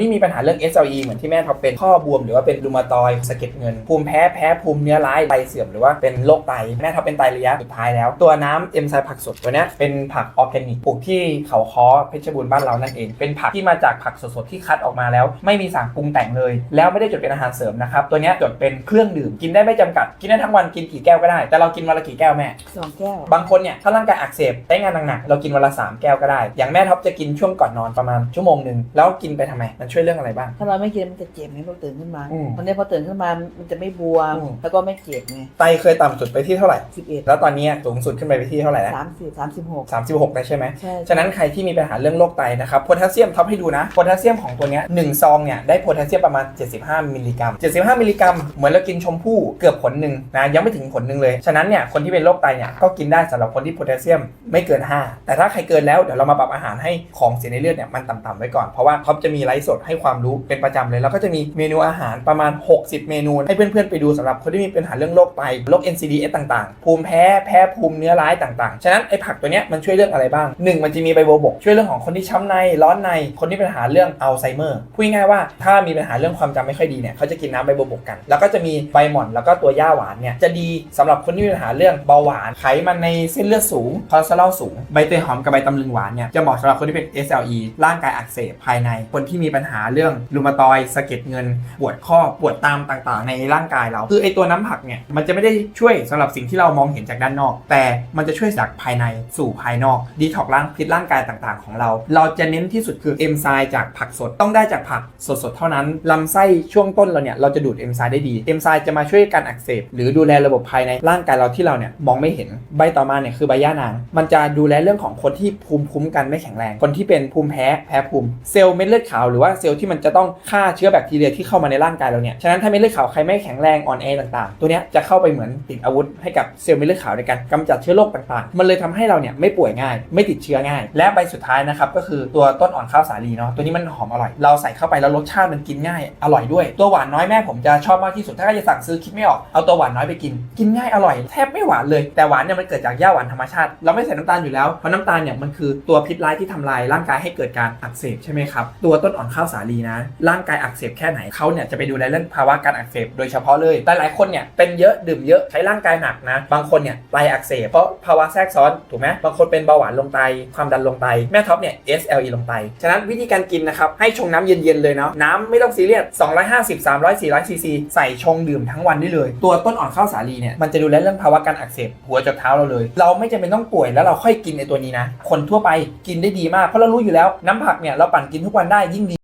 นี่มีปัญหาเรื่อง SLE เหมือนที่แม่ท็อปเป็นข้อบวมหรือว่าเป็นรูมาตอยด์สะเก็ดเงิน ภูมิแพ้แพ้ภูมิเนื้อร้ายไตเสื่อมหรือว่าเป็นโรคไตแม่ท็อปเป็นไตระยะสุดท้ายแล้ว ตัวน้ำเอ็มไซผักสดตัวเนี้ยเป็นผักออร์แกนิกปลูกที่เขาค้อเพชรบูรณ์บ้านเรานั่นเอง เป็นผักที่มาจากผักสดๆที่คัดออกมาแล้ว ไม่มีสารปรุงแต่งเลย แล้วไม่ได้จดเป็นอาหารเสริมนะครับตัวเนี้ยจดเป็นเครื่องดื่มกินได้ไม่จำกัดกินได้ทั้งวันกินกี่แก้วก็ได้ แต่เรากินวันละกี่แก้วแม่สองแก้วบางคนเนี่ยถ้าร่างกายอักเสบได้งานหนักๆเรากินวันละสามแก้วก็ได้ อย่างแม่ท็อปจะกินช่วงก่อนนอนประมาณชั่วโมงหนึ่งแล้วกินไปทำไมมันช่วยเรื่องอะไรบ้าง ถ้าเราไม่กินมันจะเจ็บไงพอตื่นขึ้นมาอืมวันนี้พอตื่นขึ้นมามันจะไม่บวมอืม แล้วก็ไม่เจ็บไงไตเคยต่ำสุดไปที่เท่าไหร่ สิบเอ็ดแล้วตอนนี้สูงสุดขึ้นไปไปที่เท่าไหร่แล้วสามสิบสามสิบหกสามสิบหกได้ใช่ไหม ใช่ฉะนั้นใครที่มีปัญหาเรื่องโรคไตนะครับโพแทสเซียมท็อปให้ดูนะโพแทสเซียมของตัวเนี้ยหนึ่งซองเนี่ยได้โพแทสเซียมประมาณ 75 มิลลิกรัม 75 มิลลิกรัมเหมือนเรากินชมพู่เกือบผลหนึ่งนะยังไม่ถึงผลหนึ่งเลย ฉะนั้นเนี่ยคนที่เป็นโรคไตเนี่ยก็กินได้สำหรับคนที่โพแทสเซียมไม่เกิน 5 แต่ถ้าใครเกินแล้วเดี๋ยวเรามาปรับอาหารให้ของเสียในเลือดเนี่ยมันต่ำๆไว้ก่อนเพราะว่าเขาจะมีไลฟ์สดให้ความรู้เป็นประจำเลย แล้วก็จะมีเมนูอาหารประมาณ 60 เมนู ให้เพื่อนๆไปดูสำหรับคนที่มีปัญหาเรื่องโรคไตโรค NCDs ต่างๆ ภูมิแพ้แพ้ภูมิเนื้อร้ายต่างๆ ฉะนั้นไอ้ผักตัวเนี้ยมันช่วยเรื่องอะไรบ้างหนึ่งมันจะมีใบโบบก ช่วยเรื่องของคนที่ช้ำในร้อนในคนที่ปัญหาเรื่องอัลไซเมอร์พูดง่ายว่าถ้ามีปัญหาเรื่องความจำไม่ค่อยดีเนี่ยเขาจะกินน้ำใบโบบกกัน แล้วก็จะมีใบหม่อนแล้วก็ตัวย่าหวานเนี่ยจะดีสำหรับคนที่มีปัญหาเรื่องเบาหวานไขมันในเส้นเลือดสูงคอเลสเตอรอลสูงใบเตยหอมกับใบตำลึงหวานเนี่ยจะเหมาะสำหรับคนที่เป็น SLE ร่างกายอักเสบภายในคนที่มีปัญหาเรื่องรูมาตอยสะเก็ดเงิน ปวดข้อปวดตามต่างๆ ในร่างกายเรา คือไอตัวน้ำผักเนี่ยมันจะไม่ได้ช่วยสำหรับสิ่งที่เรามองเห็นจากด้านนอก แต่มันจะช่วยจากภายในสู่ภายนอกดีท็อกล้างพิษร่างกายต่างๆ ของเรา เราจะเน้นที่สุดคือเอนไซม์จากผักสดต้องได้จากผักสดๆเท่านั้นลำไส้ช่วงต้นเราเนี่ยเราจะดูดเอนไซม์ได้ดีเอนไซม์จะมาช่วยการอักเสบหรือดูแลระบบภายในร่างกายเราที่เราเนี่ยมองไม่เห็นใบต่อมาเนี่ยคือใบย่านาง มันจะดูแลเรื่องของคนที่ภูมิคุ้มกันไม่แข็งแรง คนที่เป็นภูมิแพ้แพ้ภูมิเซลล์เม็ดเลือดขาวหรือว่าเซลล์ที่มันจะต้องฆ่าเชื้อแบคทีเรียที่เข้ามาในร่างกายเราเนี่ย ฉะนั้นถ้าเม็ดเลือดขาวใครไม่แข็งแรงอ่อนแอต่างๆ ตัวเนี้ยจะเข้าไปเหมือนติดอาวุธให้กับเซลล์เม็ดเลือดขาวในการกำจัดเชื้อโรคต่างๆ มันเลยทำให้เราเนี่ยไม่ป่วยง่าย ไม่ติดเชื้อง่าย และใบสุดท้ายนะครับก็คือตัวต้นอ่อนข้าวสาลีเนาะตัวนี้มันหอมอร่อยเราใส่เข้าไปแล้วรสชาติมันกินง่ายอร่อยด้วย ตัวหวานน้อยแม่ผมจะชอบมากที่สุดถ้าใครจะสั่งซื้อคิดไม่ออกเอาตัวหวานน้อยไปกิน กินง่ายอร่อยแทบไม่หวานเลยแต่หวานเนี่ยมันเกิดจากหญ้าหวานธรรมชาติ เราไม่ใส่น้ำตาลอยู่แล้วเพราะน้ำตาลเนี่ยมันคือตัวพิษร้ายที่ทำลายร่างกายให้เกิดการอักเสบใช่ไหมครับตัวต้นอ่อนข้าวาวสาลีนะ ร่างกายอักเสบแค่ไหนเขาเนี่ยจะไปดูแลเรื่องภาวะการอักเสบโดยเฉพาะเลยแต่หลายคนเนี่ยเป็นเยอะดื่มเยอะใช้ร่างกายหนักนะ บางคนเนี่ยไตอักเสบเพราะภาวะแทรกซ้อนถูกไหมบางคนเป็นเบาหวานลงไตความดันลงไตแม่ท็อปเนี่ย SLE ลงไตฉะนั้นวิธีการกินนะครับให้ชงน้ำเย็นๆเลยเนาะน้ำไม่ต้องซีเรียส250 300 400ซีซีใส่ชงดื่มทั้งวันได้เลย ตัวต้นอ่อนข้าวสาลีเนี่ยมันจะดูแลเรื่องภาวะการอักเสบหัวจดเท้าเราเลย เราไม่จำเป็นต้องป่วยแล้วเราค่อยกินในตัวนี้นะ คนทั่วไปกินได้ดีมากเพราะเรารู้อยู่แล้วน้ำผักเนี่ยเราปั่นกินทุกวันได้ยิ่งดี